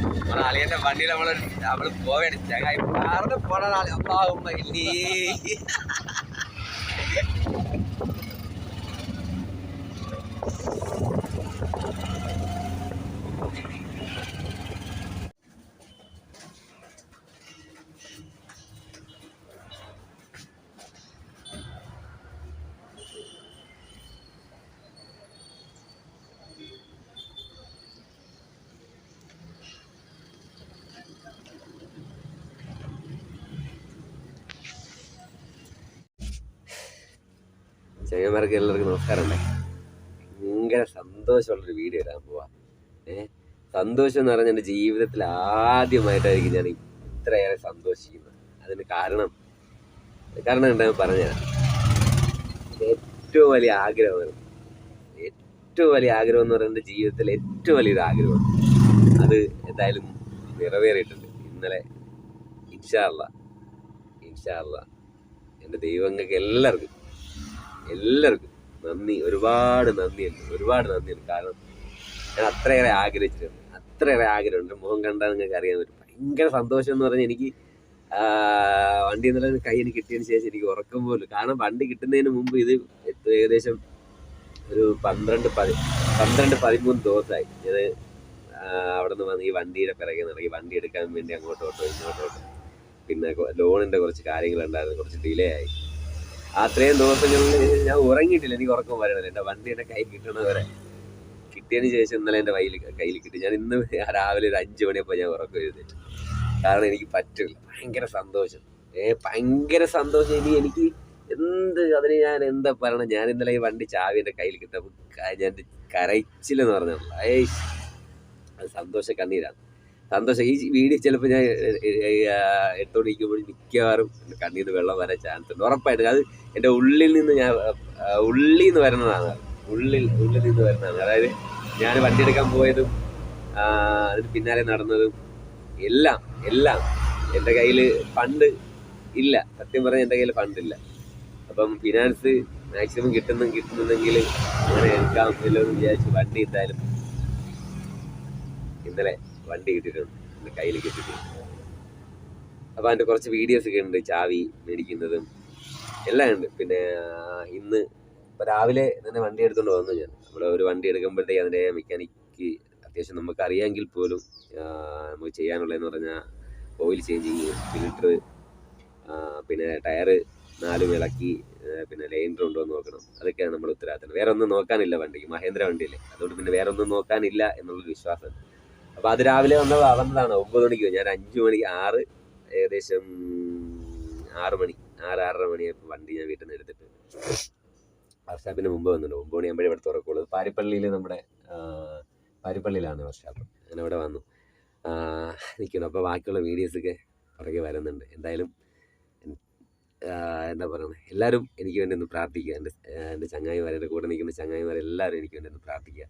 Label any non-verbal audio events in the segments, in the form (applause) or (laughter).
നമ്മളെ അളിയന്റെ വണ്ടിയിൽ നമ്മൾ നമ്മൾ പോവേണ്ട ചങ്ങായി കാരണം പോണ ആൾ അപ്പാവുമ്പോ ഇല്ലേ ചെങ്ങന്മാർക്ക് എല്ലാവർക്കും നമസ്കാരമുണ്ടേ. ഭയങ്കര സന്തോഷമുള്ളൊരു വീഡിയോ ഇടാൻ പോവാ. ഏ? സന്തോഷം എന്ന് പറഞ്ഞാൽ എന്റെ ജീവിതത്തിൽ ആദ്യമായിട്ടായിരിക്കും ഞാൻ ഇത്രയേറെ സന്തോഷിക്കുന്നത്. അതിന് കാരണം കാരണം എന്താ പറഞ്ഞുതരാം ഏറ്റവും വലിയ ആഗ്രഹമാണ് ഏറ്റവും വലിയ ആഗ്രഹം എന്ന് പറയുന്നത് എന്റെ ജീവിതത്തിലെ ഏറ്റവും വലിയൊരു ആഗ്രഹമാണ്. അത് എന്തായാലും നിറവേറിയിട്ടുണ്ട്. ഇന്നലെ ഇൻഷാള്ള ഇൻഷാള്ള എന്റെ ദൈവങ്ങൾക്ക് എല്ലാവർക്കും എല്ലാവർക്കും നന്ദി. ഒരുപാട് നന്ദിയുണ്ട് ഒരുപാട് നന്ദിയുണ്ട് കാരണം ഞാൻ അത്രയേറെ ആഗ്രഹിച്ചിട്ടുണ്ട്. അത്രയേറെ ആഗ്രഹമുണ്ട്. മുഖം കണ്ടാൽ നിങ്ങൾക്ക് അറിയാൻ പറ്റും. ഭയങ്കര സന്തോഷം എന്ന് പറഞ്ഞാൽ എനിക്ക് വണ്ടി എന്നുള്ള കൈ എനിക്ക് കിട്ടിയതിന് ശേഷം എനിക്ക് ഉറക്കം പോലും കാരണം വണ്ടി കിട്ടുന്നതിന് മുമ്പ് ഇത് ഏകദേശം ഒരു പന്ത്രണ്ട് പതി പന്ത്രണ്ട് പതിമൂന്ന് ദിവസമായി. ഞാൻ അവിടെ നിന്ന് വന്ന് ഈ വണ്ടിയുടെ പിറകെ നടക്കി വണ്ടി എടുക്കാൻ വേണ്ടി അങ്ങോട്ടോട്ടോ ഇങ്ങോട്ടോട്ടോ പിന്നെ ലോണിന്റെ കുറച്ച് കാര്യങ്ങളുണ്ടായിരുന്നു. കുറച്ച് ഡിലേ ആയി. അത്രയും ദിവസങ്ങളിൽ ഞാൻ ഉറങ്ങിയിട്ടില്ല. എനിക്ക് ഉറക്കം വരണില്ല. എന്റെ വണ്ടി എന്റെ കൈ കിട്ടണവരെ കിട്ടിയതിന് ശേഷം ഇന്നലെ എന്റെ കയ്യിൽ കയ്യിൽ കിട്ടി. ഞാൻ ഇന്ന് (laughs) രാവിലെ ഒരു അഞ്ച് മണിയപ്പോൾ ഞാൻ ഉറക്കം എഴുന്നേറ്റു. കാരണം എനിക്ക് പറ്റില്ല. ഭയങ്കര സന്തോഷം. ഏ ഭയങ്കര സന്തോഷം. ഇനി എനിക്ക് എന്ത് അതിന് ഞാൻ എന്താ പറയണം? ഞാൻ ഇന്നലെ ഈ വണ്ടി ചാവി എന്റെ കയ്യിൽ കിട്ടപ്പോൾ ക- ഞാൻ കരച്ചില്ലെന്ന് പറഞ്ഞു ഏയ്. സന്തോഷ കണ്ണീരാണ്. സന്തോഷം. ഈ വീഡിയോ ചിലപ്പോൾ ഞാൻ എടുത്തോണ്ടിരിക്കുമ്പോൾ മിക്കവാറും കണ്ണിൽ നിന്ന് വെള്ളം വരാൻ ചാൻസ് ഉണ്ട്. ഉറപ്പായിട്ടും. അത് എന്റെ ഉള്ളിൽ നിന്ന് ഞാൻ ഉള്ളിൽ നിന്ന് വരുന്നതാണ്. ഉള്ളിൽ ഉള്ളിൽ നിന്ന് വരുന്നതാണ്. അതായത് ഞാൻ വണ്ടി എടുക്കാൻ പോയതും അതിന് പിന്നാലെ നടന്നതും എല്ലാം എല്ലാം എന്റെ കയ്യിൽ ഫണ്ട് ഇല്ല. സത്യം പറഞ്ഞാൽ എന്റെ കയ്യിൽ ഫണ്ടില്ല അപ്പം ഫിനാൻസ് മാക്സിമം കിട്ടുന്ന കിട്ടുന്നുണ്ടെങ്കിൽ അങ്ങനെ എടുക്കാം എന്ന് വിചാരിച്ച് വണ്ടി എന്തായാലും ഇന്നലെ വണ്ടി കിട്ടിയിട്ടുണ്ട്. എന്റെ കയ്യിൽ കിട്ടിയിട്ടുണ്ട് അപ്പോൾ അതിന്റെ കുറച്ച് വീഡിയോസ് ഒക്കെ ഉണ്ട് ചാവി മേടിക്കുന്നതും എല്ലാം ഉണ്ട്. പിന്നെ ഇന്ന് ഇപ്പോൾ രാവിലെ തന്നെ വണ്ടി എടുത്തുകൊണ്ട് വന്നു ഞാൻ. നമ്മൾ ഒരു വണ്ടി എടുക്കുമ്പോഴത്തേക്ക് അതിന്റെ മെക്കാനിക്ക് അത്യാവശ്യം നമുക്ക് അറിയാമെങ്കിൽ പോലും നമുക്ക് ചെയ്യാനുള്ളതെന്ന് പറഞ്ഞാൽ ഓയിൽ ചേഞ്ചിങ് ഫിൽറ്റർ പിന്നെ ടയറ് നാലും വിളക്കി പിന്നെ ലൈൻഡർ ഉണ്ടോ എന്ന് നോക്കണം. അതൊക്കെയാണ് നമ്മൾ ഉത്തരവാദിത്തം. വേറെ ഒന്നും നോക്കാനില്ല വണ്ടിക്ക്. മഹേന്ദ്ര വണ്ടിയില്ലേ. അതുകൊണ്ട് പിന്നെ വേറെ ഒന്നും നോക്കാനില്ല എന്നുള്ളൊരു വിശ്വാസം. അപ്പോൾ അത് രാവിലെ വന്ന വന്നതാണ് ഒമ്പത് മണിക്ക് ഞാൻ അഞ്ച് മണിക്ക് ആറ് ഏകദേശം ആറ് മണി ആറ് ആറര മണിയായപ്പോൾ വണ്ടി ഞാൻ വീട്ടിൽ നിന്ന് എടുത്തിട്ട് വർഷാപ്പിന് മുമ്പ് വന്നിട്ടുണ്ട്. ഒമ്പത് മണിയാകുമ്പോഴേ ഇവിടെ തുറക്കുള്ളൂ. പാരിപ്പള്ളിയിൽ നമ്മുടെ പാരിപ്പള്ളിയിലാണ് വർഷാപ്പ് ഞാൻ അവിടെ വന്നു. നിൽക്കണം അപ്പോൾ ബാക്കിയുള്ള വീഡിയോസൊക്കെ പുറകെ വരുന്നുണ്ട്. എന്തായാലും എന്താ പറയുന്നത് എല്ലാവരും എനിക്ക് വേണ്ടി ഒന്ന് പ്രാർത്ഥിക്കുക. എന്റെ എന്റെ ചങ്ങായിമാരെ കൂടെ നിൽക്കുന്ന ചങ്ങായിമാരെല്ലാവരും എനിക്ക് വേണ്ടി ഒന്ന് പ്രാർത്ഥിക്കുക.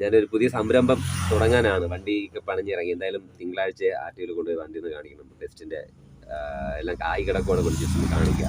ഞാനൊരു പുതിയ സംരംഭം തുടങ്ങാനാണ്. വണ്ടിയൊക്കെ പണിഞ്ഞിറങ്ങി. എന്തായാലും തിങ്കളാഴ്ച ടി കൊണ്ടുപോയി വണ്ടി ഒന്ന് കാണിക്കണം. ടെസ്റ്റിന്റെ എല്ലാം കായ് കിടക്കുവാണ് കൊണ്ട് ജസ്റ്റ് ഒന്ന് കാണിക്കുക.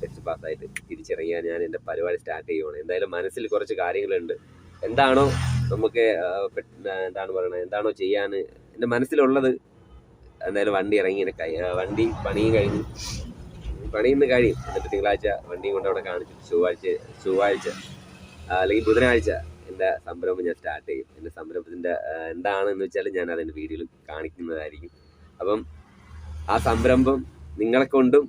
ടെസ്റ്റ് പാസ്സായിട്ട് തിരിച്ചിറങ്ങിയാൽ ഞാൻ എന്റെ പരിപാടി സ്റ്റാർട്ട് ചെയ്യുവാണ്. എന്തായാലും മനസ്സിൽ കുറച്ച് കാര്യങ്ങളുണ്ട്. എന്താണോ നമുക്ക് എന്താണ് പറയുന്നത് എന്താണോ ചെയ്യാൻ എന്റെ മനസ്സിലുള്ളത്. എന്തായാലും വണ്ടി ഇറങ്ങി കൈ വണ്ടി പണിയും കഴിഞ്ഞ് പണിയുന്ന കഴിയും. എന്നിട്ട് തിങ്കളാഴ്ച വണ്ടിയും കൊണ്ട് അവിടെ കാണിച്ചു ചൊവ്വാഴ്ച ചൊവ്വാഴ്ച അല്ലെങ്കിൽ ബുധനാഴ്ച എന്റെ സംരംഭം ഞാൻ സ്റ്റാർട്ട് ചെയ്യും. എന്റെ സംരംഭത്തിന്റെ എന്താണെന്ന് വെച്ചാൽ ഞാൻ അതിന്റെ വീഡിയോയിൽ കാണിക്കുന്നതായിരിക്കും. അപ്പം ആ സംരംഭം നിങ്ങളെ കൊണ്ടും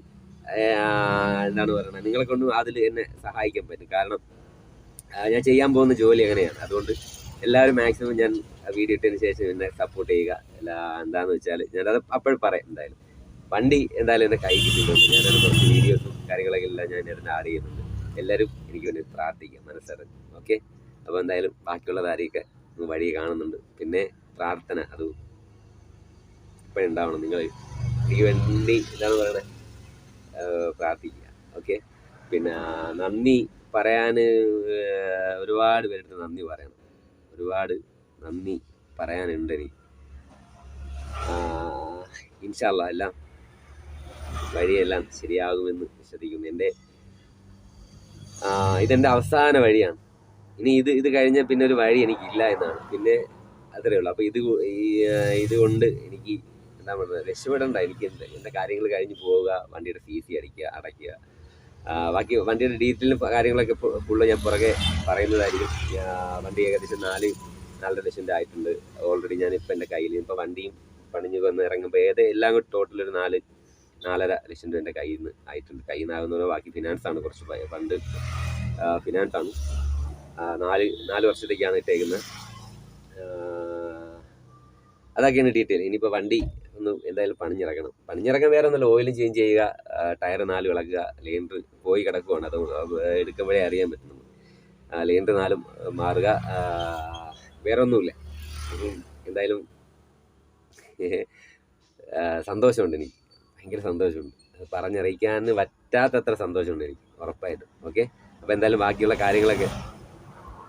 എന്താണ് പറയുന്നത് നിങ്ങളെ കൊണ്ടും അതിൽ എന്നെ സഹായിക്കാൻ പറ്റും. കാരണം ഞാൻ ചെയ്യാൻ പോകുന്ന ജോലി അങ്ങനെയാണ്. അതുകൊണ്ട് എല്ലാവരും മാക്സിമം ഞാൻ വീഡിയോ ഇട്ടതിന് ശേഷം എന്നെ സപ്പോർട്ട് ചെയ്യുക. എല്ലാ എന്താണെന്ന് വെച്ചാൽ ഞാനത് അപ്പോഴും പറയാം എന്തായാലും. വണ്ടി എന്തായാലും എന്റെ കൈ കിട്ടിയിട്ടുണ്ട്. ഞാനത് കുറച്ച് വീഡിയോസും കാര്യങ്ങളൊക്കെ എല്ലാം ഞാൻ അതിന് ആഡ് ചെയ്യുന്നുണ്ട്. എല്ലാവരും എനിക്ക് വേണ്ടി പ്രാർത്ഥിക്കാം മനസ്സറിഞ്ഞ്. ഓക്കെ അപ്പോൾ എന്തായാലും ബാക്കിയുള്ള കാര്യമൊക്കെ വഴി കാണുന്നുണ്ട്. പിന്നെ പ്രാർത്ഥന അത് ഇപ്പോഴും ഉണ്ടാവണം. നിങ്ങൾ എനിക്ക് വേണ്ടി എന്താണ് പറയുന്നത് പ്രാർത്ഥിക്കുക. ഓക്കെ? പിന്നെ നന്ദി പറയാൻ ഒരുപാട് പേരുടെ നന്ദി പറയണം. ഒരുപാട് നന്ദി പറയാനുണ്ട് എനിക്ക് ഇൻഷാല്ല എല്ലാം വഴിയെല്ലാം ശരിയാകുമെന്ന് വിശ്വസിക്കുന്നു. എന്റെ ഇതെന്റെ അവസാന വഴിയാണ്. ഇനി ഇത് ഇത് കഴിഞ്ഞാൽ പിന്നെ ഒരു വഴി എനിക്കില്ല എന്നാണ്. പിന്നെ അത്രേ ഉള്ളൂ. അപ്പോൾ ഇത് ഈ ഇതുകൊണ്ട് എനിക്ക് എന്താ പറയുക രക്ഷപ്പെടേണ്ട. എനിക്ക് എന്റെ എന്റെ കാര്യങ്ങൾ കഴിഞ്ഞ് പോവുക വണ്ടിയുടെ സി സി അടിക്കുക അടയ്ക്കുക. ബാക്കി വണ്ടിയുടെ ഡീറ്റെയിലും കാര്യങ്ങളൊക്കെ ഫുള്ള് ഞാൻ പുറകെ പറയുന്നതായിരിക്കും. വണ്ടി ഏകദേശം നാല് നാലര ലക്ഷം ആയിട്ടുണ്ട്. ഓൾറെഡി ഞാൻ ഇപ്പം എന്റെ കയ്യിൽ ഇപ്പോൾ വണ്ടിയും പണിഞ്ഞ് വന്ന് ഇറങ്ങുമ്പോൾ ഏത് എല്ലാം കൂടി ടോട്ടൽ ഒരു നാല് നാലര ലക്ഷം രൂപ എന്റെ കയ്യിൽ നിന്ന് ആയിട്ടുണ്ട്. കയ്യിൽ നിന്നാകുന്നതോ ബാക്കി ഫിനാൻസ് ആണ് കുറച്ച് പണ്ട് ഫിനാൻസാണ് നാല് നാല് വർഷത്തേക്കാണ് ഇട്ടേക്കുന്നത് അതൊക്കെയാണ് ഡീറ്റെയിൽ ഇനിയിപ്പോൾ വണ്ടി ഒന്ന് എന്തായാലും പണിഞ്ഞിറക്കണം. പണിഞ്ഞിറക്കാൻ വേറെ ഒന്നല്ല ഓയിലും ചേഞ്ച് ചെയ്യുക ടയർ നാല് വിളക്കുക ലെയിൻഡർ പോയി കിടക്കുവാണ്. അത് എടുക്കുമ്പോഴേ അറിയാൻ പറ്റുന്നു ലെയിൻഡർ നാലും മാറുക വേറെ ഒന്നുമില്ല. എന്തായാലും സന്തോഷമുണ്ട് എനിക്ക്. ഭയങ്കര സന്തോഷമുണ്ട്. പറഞ്ഞറിയിക്കാൻ പറ്റാത്തത്ര സന്തോഷമുണ്ട് എനിക്ക് ഉറപ്പായിട്ടും. ഓക്കെ അപ്പോൾ എന്തായാലും ബാക്കിയുള്ള കാര്യങ്ങളൊക്കെ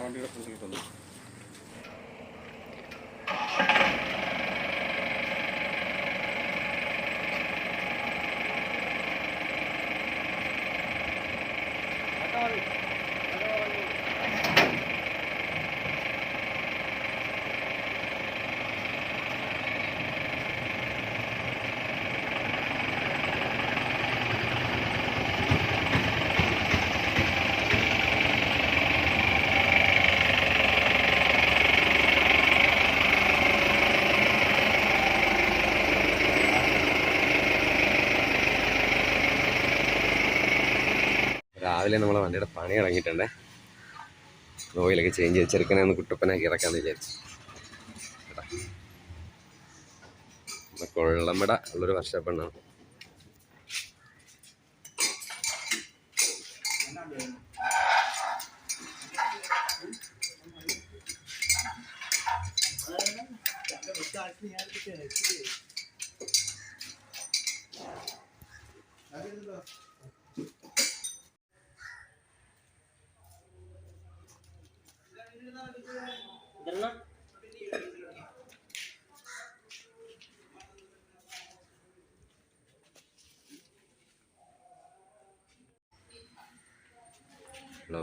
ഇല്ലേ? ഇത് ഇറക്കണ്ടെന്ന് പറഞ്ഞ വണ്ടിയുടെ കൂട്ടിയിട്ടുണ്ട് രാവിലെ നമ്മളെ വണ്ടിയുടെ പണി ഇറങ്ങിയിട്ടുണ്ടേ ഓയിലൊക്കെ ചേഞ്ച് ചെയ്ത് ചെറുക്കനെ ഒന്ന് കുട്ടപ്പനാക്കി ഇറക്കാന്ന് വിചാരിച്ചു. കൊള്ളമ്പട ഉള്ളൊരു വർഷപ്പെണ്ണാണ് നമ്മളെ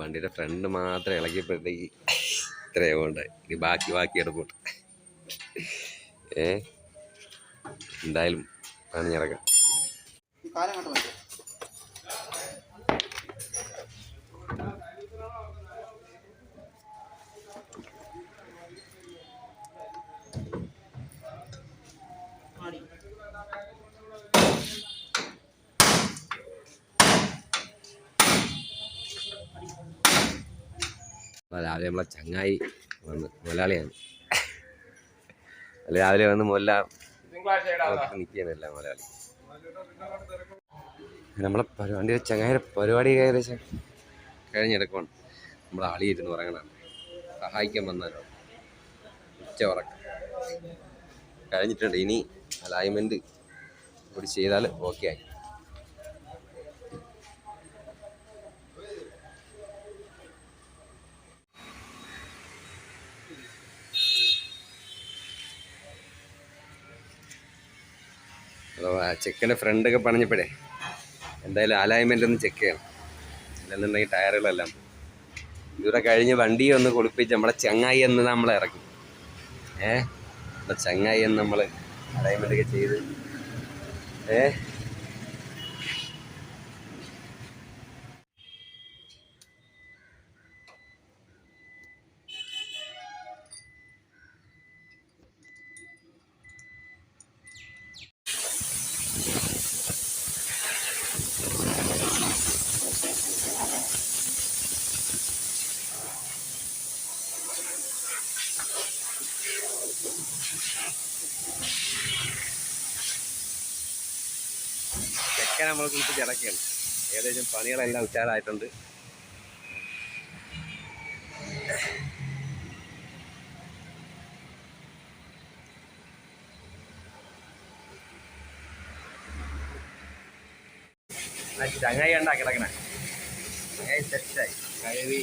വണ്ടിയുടെ ഫ്രണ്ട് മാത്രം ഇളകിയപ്പോഴത്തേക്ക് ഇത്രയും ഉണ്ടായി ഇനി ബാക്കി ബാക്കി എടുക്കട്ടെ ഏ? എന്തായാലും പണിഞ്ഞിറക്കാം കാലം കണ്ടു അപ്പോൾ രാവിലെ നമ്മളെ ചങ്ങായി വന്ന് മുതലാളിയാണ്. അല്ല രാവിലെ വന്ന് മുല്ല നിൽക്കുകയാണല്ല മുതലാളി. നമ്മളെ പരിപാടി ചങ്ങായിയുടെ പരിപാടി ഏകദേശം കഴിഞ്ഞെടുക്കുവാണ്. നമ്മൾ ആളിയിരുന്ന് പറയണതാണ് സഹായിക്കാൻ വന്നാലോ ഉച്ച ഉറക്കം. കഴിഞ്ഞിട്ടുണ്ട്. ഇനി അലൈൻമെന്റ് കൂടി ചെയ്താൽ ഓക്കെ ആയി. അഥവാ ചെക്കന്റെ ഫ്രണ്ടൊക്കെ പണിഞ്ഞപ്പോഴേ എന്തായാലും അലൈൻമെന്റ് ഒന്ന് ചെക്ക് ചെയ്യണം. അല്ലെന്നുണ്ടെങ്കിൽ ടയറുകളെല്ലാം പോകും. ഇവിടെ കഴിഞ്ഞ് വണ്ടി ഒന്ന് കുളിപ്പിച്ച് നമ്മളെ ചങ്ങായി എന്ന് നമ്മൾ ഇറക്കി. ഏ? നമ്മളെ ചങ്ങായി എന്ന് നമ്മൾ അലൈൻമെന്റ് ഒക്കെ ചെയ്ത്. ഏ? ചക്കനെ നമ്മൾ കുളിച്ച് കിടക്കുകയാണ് ഏകദേശം പണികളെല്ലാം ഉച്ചാറായിട്ടുണ്ട്. ചങ്ങായി ഉണ്ടാക്കി കിടക്കണേ. ചങ്ങായി സെറ്റായി കഴുകി.